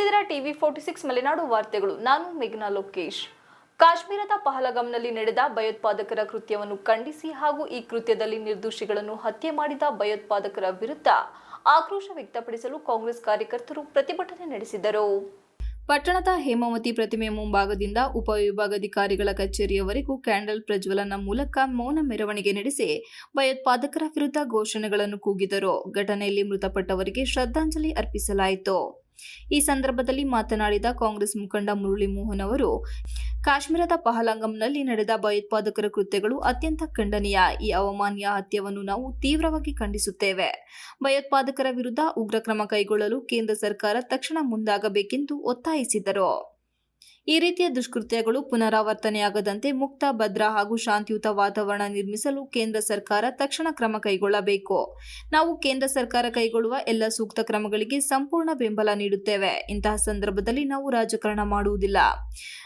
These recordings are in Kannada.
ನೋಡ್ತಿದ್ದೀರಾ? ಟಿವಿ ಫೋರ್ಟಿ ಸಿಕ್ಸ್ ಮಲೆನಾಡು ವಾರ್ತೆಗಳು. ನಾನು ಮೇಘನಾ ಲೋಕೇಶ್. ಕಾಶ್ಮೀರದ ಪಹಲಗಂನಲ್ಲಿ ನಡೆದ ಭಯೋತ್ಪಾದಕರ ಕೃತ್ಯವನ್ನು ಖಂಡಿಸಿ ಹಾಗೂ ಈ ಕೃತ್ಯದಲ್ಲಿ ನಿರ್ದೋಷಿಗಳನ್ನು ಹತ್ಯೆ ಮಾಡಿದ ಭಯೋತ್ಪಾದಕರ ವಿರುದ್ಧ ಆಕ್ರೋಶ ವ್ಯಕ್ತಪಡಿಸಲು ಕಾಂಗ್ರೆಸ್ ಕಾರ್ಯಕರ್ತರು ಪ್ರತಿಭಟನೆ ನಡೆಸಿದರು. ಪಟ್ಟಣದ ಹೇಮಾವತಿ ಪ್ರತಿಮೆ ಮುಂಭಾಗದಿಂದ ಉಪವಿಭಾಗಾಧಿಕಾರಿಗಳ ಕಚೇರಿಯವರೆಗೂ ಕ್ಯಾಂಡಲ್ ಪ್ರಜ್ವಲನ ಮೂಲಕ ಮೌನ ಮೆರವಣಿಗೆ ನಡೆಸಿ ಭಯೋತ್ಪಾದಕರ ವಿರುದ್ಧ ಘೋಷಣೆಗಳನ್ನು ಕೂಗಿದರು. ಘಟನೆಯಲ್ಲಿ ಮೃತಪಟ್ಟವರಿಗೆ ಶ್ರದ್ಧಾಂಜಲಿ ಅರ್ಪಿಸಲಾಯಿತು. ಈ ಸಂದರ್ಭದಲ್ಲಿ ಮಾತನಾಡಿದ ಕಾಂಗ್ರೆಸ್ ಮುಖಂಡ ಮುರಳಿ ಮೋಹನ್ ಅವರು, ಕಾಶ್ಮೀರದ ಪಹಲಂಗಂನಲ್ಲಿ ನಡೆದ ಭಯೋತ್ಪಾದಕರ ಕೃತ್ಯಗಳು ಅತ್ಯಂತ ಖಂಡನೀಯ. ಈ ಅವಮಾನ್ಯ ಹತ್ಯವನ್ನು ನಾವು ತೀವ್ರವಾಗಿ ಖಂಡಿಸುತ್ತೇವೆ. ಭಯೋತ್ಪಾದಕರ ವಿರುದ್ಧ ಉಗ್ರ ಕ್ರಮ ಕೈಗೊಳ್ಳಲು ಕೇಂದ್ರ ಸರ್ಕಾರ ತಕ್ಷಣ ಮುಂದಾಗಬೇಕೆಂದು ಒತ್ತಾಯಿಸಿದರು. ಈ ರೀತಿಯ ದುಷ್ಕೃತ್ಯಗಳು ಪುನರಾವರ್ತನೆಯಾಗದಂತೆ ಮುಕ್ತ, ಭದ್ರ ಹಾಗೂ ಶಾಂತಿಯುತ ವಾತಾವರಣ ನಿರ್ಮಿಸಲು ಕೇಂದ್ರ ಸರ್ಕಾರ ತಕ್ಷಣ ಕ್ರಮ ಕೈಗೊಳ್ಳಬೇಕು. ನಾವು ಕೇಂದ್ರ ಸರ್ಕಾರ ಕೈಗೊಳ್ಳುವ ಎಲ್ಲ ಸೂಕ್ತ ಕ್ರಮಗಳಿಗೆ ಸಂಪೂರ್ಣ ಬೆಂಬಲ ನೀಡುತ್ತೇವೆ. ಇಂತಹ ಸಂದರ್ಭದಲ್ಲಿ ನಾವು ರಾಜಕಾರಣ ಮಾಡುವುದಿಲ್ಲ.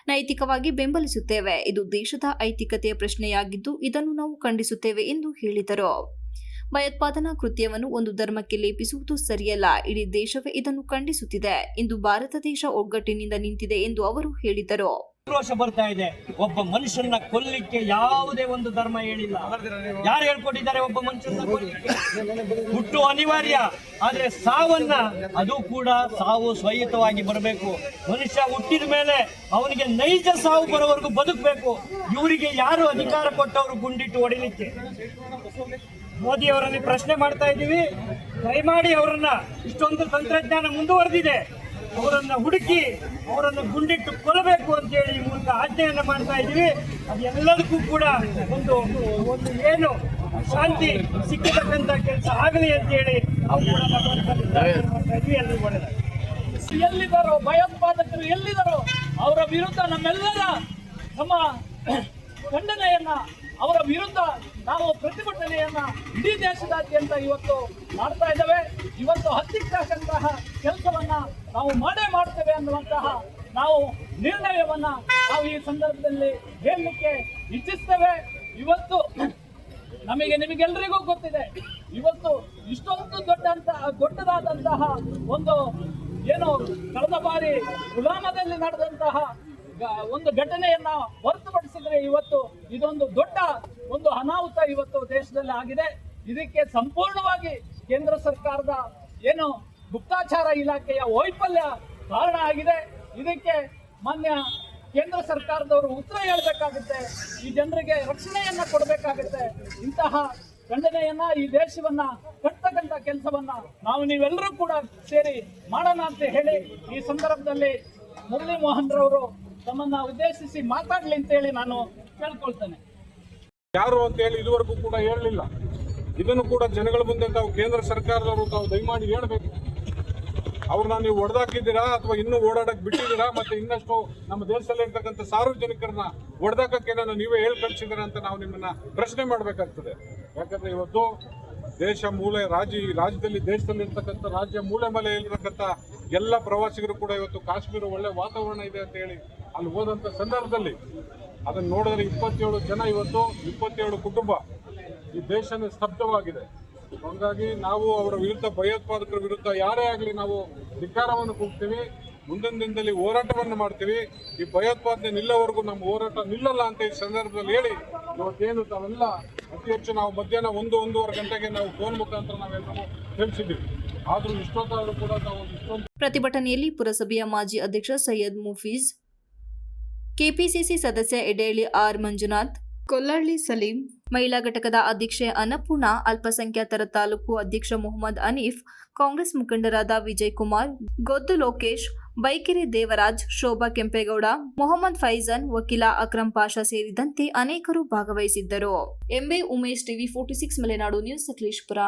ನೈತಿಕವಾಗಿ ಬೆಂಬಲಿಸುತ್ತೇವೆ. ಇದು ದೇಶದ ಐತಿಕತೆಯ ಪ್ರಶ್ನೆಯಾಗಿದ್ದು ಇದನ್ನು ನಾವು ಖಂಡಿಸುತ್ತೇವೆ ಎಂದು ಹೇಳಿದರು. ಭಯೋತ್ಪಾದನಾ ಕೃತ್ಯವನ್ನು ಒಂದು ಧರ್ಮಕ್ಕೆ ಲೇಪಿಸುವುದು ಸರಿಯಲ್ಲ. ಇಡೀ ದೇಶವೇ ಇದನ್ನು ಖಂಡಿಸುತ್ತಿದೆ. ಇಂದು ಭಾರತ ದೇಶ ಒಗ್ಗಟ್ಟಿನಿಂದ ನಿಂತಿದೆ ಎಂದು ಅವರು ಹೇಳಿದರು. ಆಕ್ರೋಶ ಬರ್ತಾ ಇದೆ. ಒಬ್ಬ ಮನುಷ್ಯನ ಕೊಲ್ಲಿಕ್ಕೆ ಯಾವುದೇ ಒಂದು ಧರ್ಮ ಹೇಳಿಲ್ಲ. ಯಾರು ಹೇಳ್ಕೊಟ್ಟಿದ್ದಾರೆ ಒಬ್ಬ ಮನುಷ್ಯನ ಹುಟ್ಟು ಅನಿವಾರ್ಯ. ಆದ್ರೆ ಸಾವನ್ನ ಅದು ಕೂಡ ಸಾವು ಸ್ವಯುತವಾಗಿ ಬರಬೇಕು. ಮನುಷ್ಯ ಹುಟ್ಟಿದ ಮೇಲೆ ಅವನಿಗೆ ನೈಜ ಸಾವು ಬರೋವರೆಗೂ ಬದುಕಬೇಕು. ಇವರಿಗೆ ಯಾರು ಅಧಿಕಾರ ಕೊಟ್ಟವರು ಗುಂಡಿಟ್ಟು ಹೊಡಿಲಿಕ್ಕೆ? ಮೋದಿ ಅವರಲ್ಲಿ ಪ್ರಶ್ನೆ ಮಾಡ್ತಾ ಇದ್ದೀವಿ. ದಯಮಾಡಿ ಅವರನ್ನ. ಇಷ್ಟೊಂದು ತಂತ್ರಜ್ಞಾನ ಮುಂದುವರೆದಿದೆ. ಅವರನ್ನ ಹುಡುಕಿ ಅವರನ್ನು ಗುಂಡಿಟ್ಟು ಕೊಲ್ಲಬೇಕು ಅಂತ ಹೇಳಿ ಈ ಮೂಲಕ ಆಜ್ಞೆಯನ್ನ ಮಾಡ್ತಾ ಇದ್ದೀವಿ. ಅದೆಲ್ಲದಕ್ಕೂ ಕೂಡ ಒಂದು ಒಂದು ಏನು ಶಾಂತಿ ಸಿಕ್ಕತಕ್ಕಂತ ಕೆಲಸ ಆಗಲಿ ಅಂತ ಹೇಳಿ ಕೂಡ ಮಾಡ್ತಾ. ಎಲ್ಲಿದ್ದಾರೋ ಭಯೋತ್ಪಾದಕರು ಎಲ್ಲಿದ್ದಾರೋ ಅವರ ವಿರುದ್ಧ ನಮ್ಮೆಲ್ಲರ ನಮ್ಮ ಖಂಡನೆಯನ್ನ, ಅವರ ವಿರುದ್ಧ ನಾವು ಪ್ರತಿಭಟನೆಯನ್ನ ಇಡೀ ದೇಶದಾದ್ಯಂತ ಇವತ್ತು ಮಾಡ್ತಾ ಇದ್ದೇವೆ. ಇವತ್ತು ಹತ್ತಿಕ್ಕಂತಹ ಕೆಲಸವನ್ನ ನಾವು ಮಾಡೇ ಮಾಡ್ತೇವೆ ಅನ್ನುವಂತಹ ನಾವು ನಿರ್ಣಯವನ್ನ ನಾವು ಈ ಸಂದರ್ಭದಲ್ಲಿ ಹೇಳಲಿಕ್ಕೆ ಇಚ್ಛಿಸ್ತೇವೆ. ಇವತ್ತು ನಮಗೆ ನಿಮಗೆಲ್ಲರಿಗೂ ಗೊತ್ತಿದೆ. ಇವತ್ತು ಇಷ್ಟೊಂದು ದೊಡ್ಡಂತ, ದೊಡ್ಡದಾದಂತಹ ಒಂದು ಏನು ಕಳೆದ ಬಾರಿ ಗುಲಾಮದಲ್ಲಿ ನಡೆದಂತಹ ಒಂದು ಘಟನೆಯನ್ನ ಹೊರತುಪಡಿಸಿದ್ರೆ ಇವತ್ತು ಇದೊಂದು ದೊಡ್ಡ ಒಂದು ಅನಾಹುತ ಇವತ್ತು ದೇಶದಲ್ಲಿ ಆಗಿದೆ. ಇದಕ್ಕೆ ಸಂಪೂರ್ಣವಾಗಿ ಕೇಂದ್ರ ಸರ್ಕಾರದ ಏನು ಗುಪ್ತಾಚಾರ ಇಲಾಖೆಯ ವೈಫಲ್ಯ ಕಾರಣ ಆಗಿದೆ. ಇದಕ್ಕೆ ಮಾನ್ಯ ಕೇಂದ್ರ ಸರ್ಕಾರದವರು ಉತ್ತರ ಹೇಳಬೇಕಾಗುತ್ತೆ. ಈ ಜನರಿಗೆ ರಕ್ಷಣೆಯನ್ನು ಕೊಡಬೇಕಾಗುತ್ತೆ. ಇಂತಹ ಖಂಡನೆಯನ್ನ ಈ ದೇಶವನ್ನ ಕಟ್ತಕ್ಕಂತ ಕೆಲಸವನ್ನ ನಾವು ನೀವೆಲ್ಲರೂ ಕೂಡ ಸೇರಿ ಮಾಡೋಣ ಅಂತ ಹೇಳಿ ಈ ಸಂದರ್ಭದಲ್ಲಿ ಮುರಳಿ ಮೋಹನ್ ರವರು ತಮ್ಮನ್ನ ಉದ್ದೇಶಿಸಿ ಮಾತಾಡ್ಲಿ ಅಂತ ಹೇಳಿ ನಾನು ಕೇಳ್ಕೊಳ್ತೇನೆ. ಯಾರು ಅಂತ ಹೇಳಿ ಇದುವರೆಗೂ ಕೂಡ ಹೇಳಲಿಲ್ಲ. ಇದನ್ನು ಕೂಡ ಜನಗಳ ಮುಂದೆ ತಾವು ಕೇಂದ್ರ ಸರ್ಕಾರದವರು ತಾವು ದಯಮಾಡಿ ಹೇಳಬೇಕು. ಅವ್ರನ್ನ ನೀವು ಹೊಡೆದಾಕಿದ್ದೀರಾ ಅಥವಾ ಇನ್ನೂ ಓಡಾಡಕ್ ಬಿಟ್ಟಿದ್ದೀರಾ? ಮತ್ತೆ ಇನ್ನಷ್ಟು ನಮ್ಮ ದೇಶದಲ್ಲಿ ಇರ್ತಕ್ಕಂಥ ಸಾರ್ವಜನಿಕರನ್ನ ಹೊಡೆದಾಕಕ್ಕೆ ನಾನು ನೀವೇ ಹೇಳಿ ಕಳಿಸಿದ್ದೀರಾ ಅಂತ ನಾವು ನಿಮ್ಮನ್ನ ಪ್ರಶ್ನೆ ಮಾಡಬೇಕಾಗ್ತದೆ. ಯಾಕಂದ್ರೆ ಇವತ್ತು ದೇಶ ಮೂಲೆ, ರಾಜ್ಯ, ಈ ರಾಜ್ಯದಲ್ಲಿ ದೇಶದಲ್ಲಿ ಇರ್ತಕ್ಕಂಥ ರಾಜ್ಯ ಮೂಲೆ ಮಲೆ ಎಲ್ಲ ಪ್ರವಾಸಿಗರು ಕೂಡ ಇವತ್ತು ಕಾಶ್ಮೀರ ಒಳ್ಳೆ ವಾತಾವರಣ ಇದೆ ಅಂತ ಹೇಳಿ ಅಲ್ಲಿ ಹೋದಂಥ ಸಂದರ್ಭದಲ್ಲಿ ಅದನ್ನ ನೋಡಿದ್ರೆ ಇಪ್ಪತ್ತೇಳು ಜನ ಇವತ್ತು, ಇಪ್ಪತ್ತೇಳು ಕುಟುಂಬ ಈ ದೇಶನೇ ಸ್ತಬ್ಧವಾಗಿದೆ. ಹಾಗಾಗಿ ನಾವು ಅವರ ವಿರುದ್ಧ ಭಯೋತ್ಪಾದಕರ ವಿರುದ್ಧ ಯಾರೇ ಆಗಲಿ ನಾವು ಧಿಕ್ಕಾರವನ್ನು ಕೂಗ್ತೀವಿ. ಮುಂದಿನ ದಿನದಲ್ಲಿ ಹೋರಾಟವನ್ನು ಮಾಡ್ತೀವಿ. ಈ ಭಯೋತ್ಪಾದನೆ ನಿಲ್ಲವರೆಗೂ ನಮ್ಮ ಹೋರಾಟ ನಿಲ್ಲಲ್ಲ ಅಂತ ಈ ಸಂದರ್ಭದಲ್ಲಿ ಹೇಳಿ ಇವತ್ತೇನು ತಾವೆಲ್ಲ ಅತಿ ಹೆಚ್ಚು ನಾವು ಮಧ್ಯಾಹ್ನ ಒಂದು ಒಂದೂವರೆ ಗಂಟೆಗೆ ನಾವು ಫೋನ್ ಮುಖಾಂತರ ನಾವೆಲ್ಲರೂ ತಿಳಿಸಿದ್ದೀವಿ ಆದರೂ ಇಷ್ಟೊತ್ತಾದರೂ ಕೂಡ ನಾವು ಇಷ್ಟೊಂದು ಪ್ರತಿಭಟನೆಯಲ್ಲಿ ಪುರಸಭೆಯ ಮಾಜಿ ಅಧ್ಯಕ್ಷ ಸೈಯದ್ ಮುಫೀಜ್ ಕೆಪಿಸಿಸಿ ಸದಸ್ಯ ಎಡೇಳಿ ಆರ್ ಮಂಜುನಾಥ್ ಕೊಲ್ಲಳ್ಳಿ ಸಲೀಂ ಮಹಿಳಾ ಘಟಕದ ಅಧ್ಯಕ್ಷೆ ಅನ್ನಪೂರ್ಣ, ಅಲ್ಪಸಂಖ್ಯಾತರ ತಾಲೂಕು ಅಧ್ಯಕ್ಷ ಮೊಹಮ್ಮದ್ ಅನೀಫ್, ಕಾಂಗ್ರೆಸ್ ಮುಖಂಡರಾದ ವಿಜಯ್ ಕುಮಾರ್ ಗೊದ್ದು ಲೋಕೇಶ್, ಬೈಕೆರೆ ದೇವರಾಜ್, ಶೋಭಾ ಕೆಂಪೇಗೌಡ, ಮೊಹಮ್ಮದ್ ಫೈಜನ್ ವಕೀಲ ಅಕ್ರಂ ಪಾಷಾ ಸೇರಿದಂತೆ ಅನೇಕರು ಭಾಗವಹಿಸಿದ್ದರು. ಎಂಬೆ Umesh TV forty six, Malenadu news Sakleshpur.